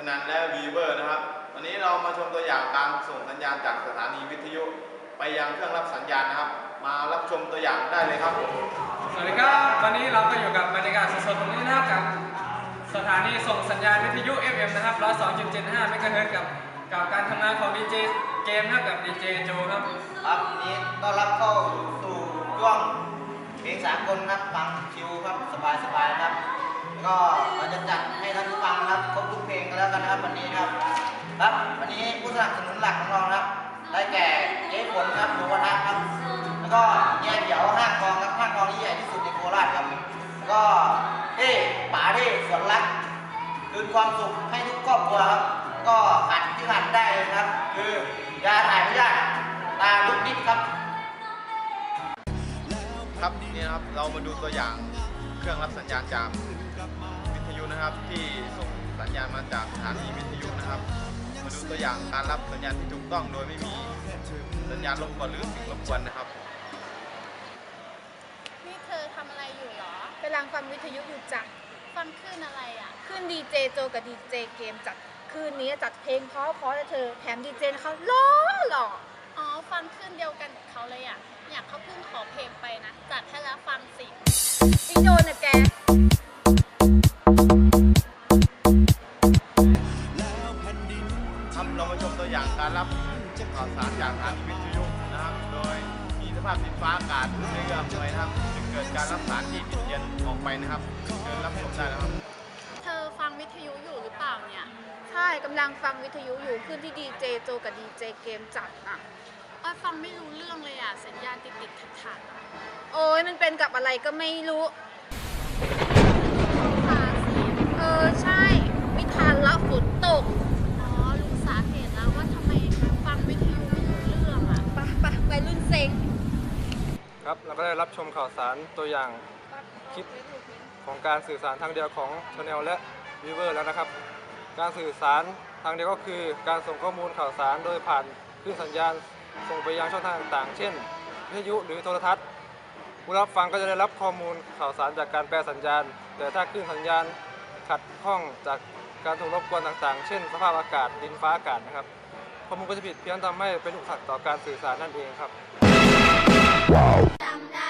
ชนันและวีเวอร์นะครับ วันนี้เรามาชมตัวอย่างการส่งสัญญาณจากสถานีวิทยุไปยังเครื่องรับสัญญาณนะครับ มารับชมตัวอย่างได้เลยครับ สวัสดีครับวันนี้เราก็อยู่กับบรรยากาศสดๆตรงนี้นะครับกับสถานีส่งสัญญาณวิทยุ FM นะครับ102.75เมกะเฮิรตซ์กับกับการทำงานของดีเจเกมนะครับกับดีเจโจครับครับวันนี้ต้อนรับเข้าสู่ช่วงเพลงสากลครับฟังชิว นี้ผู้สนับสนุนหลักของเรานะครับ ได้แก่เจ๊ฝนครับหนูวัฒน์ครับ แล้วก็แย่เดี่ยวห้างทองครับห้างทองที่ใหญ่ที่สุดในโคราชครับ แล้วก็เอ้ป๋าเด้สวนรักคืนความสุขให้ทุกครอบครัวครับก็ขาดที่ขาดไม่ได้เลยครับ คือยาถ่ายพยาธิตาลุกนิดครับ ครับนี่นะครับเรามาดูตัวอย่างเครื่องรับสัญญาณจากวิทยุนะครับ ที่ส่งสัญญาณมาจากสถานีวิทยุนะครับ มาดูตัวอย่างการรับสัญญาณที่ถูกต้องโดยไม่มีสัญญาณรบกวนหรือสิ่งรบกวนนะครับ นี่เธอทำอะไรอยู่เหรอ กำลังฟังวิทยุอยู่จ้ะฟังคลื่นอะไรอะ ขึ้นดีเจโจกับดีเจเกมจัดคืนนี้จัดเพลงเพราะเพราะๆเลยเธอแถมดีเจเขาหล่อหล่ออ๋อ ฟังคลื่นเดียวกันกับเขาเลยอะ อยากเขาเพิ่งขอเพลงไปนะ จัดให้แล้วฟังสิพี่โจน่ะแก อย่างการรับข่าวสารจากสถานีวิทยุนะครับ โดยมีสภาพดินฟ้าอากาศไม่เอื้ออำนวยนะครับจึงเกิดการรับสารที่บิดเบียนออกไปนะครับเชิญรับชมได้นะครับ เธอฟังวิทยุอยู่หรือเปล่าเนี่ย ใช่กำลังฟังวิทยุอยู่ขึ้นที่ดีเจโจกับดีเจเกมจัดอะอ้อยฟังไม่รู้เรื่องเลยอะสัญญาณติดติดขัดขัดๆอะโอ้ยมันเป็นกับอะไรก็ไม่รู้ฟ้าสิเออใช่ ไม่ทันแล้วฝนตก ก็ได้รับชมข่าวสารตัวอย่างคลิปของการสื่อสารทางเดียวของ Channel และ v i v e r แล้วนะครับ การสื่อสารทางเดียวก็คือการส่งข้อมูลข่าวสารโดยผ่านคลื่นสัญญาณส่งไปยังช่องทางต่างๆ เช่นวิทยุหรือโทรทัศน์ ผู้รับฟังก็จะได้รับข้อมูลข่าวสารจากการแปลสัญญาณ แต่ถ้าคลื่นสัญญาณขัดข้องจากการถูกรบกวนต่างๆ เช่น สภาพอากาศดินฟ้าอากาศนะครับ ข้อมูลก็จะผิดเพี้ยนทำให้เป็นอุปสรรคต่อการสื่อสารนั่นเองครับจำได้ไหม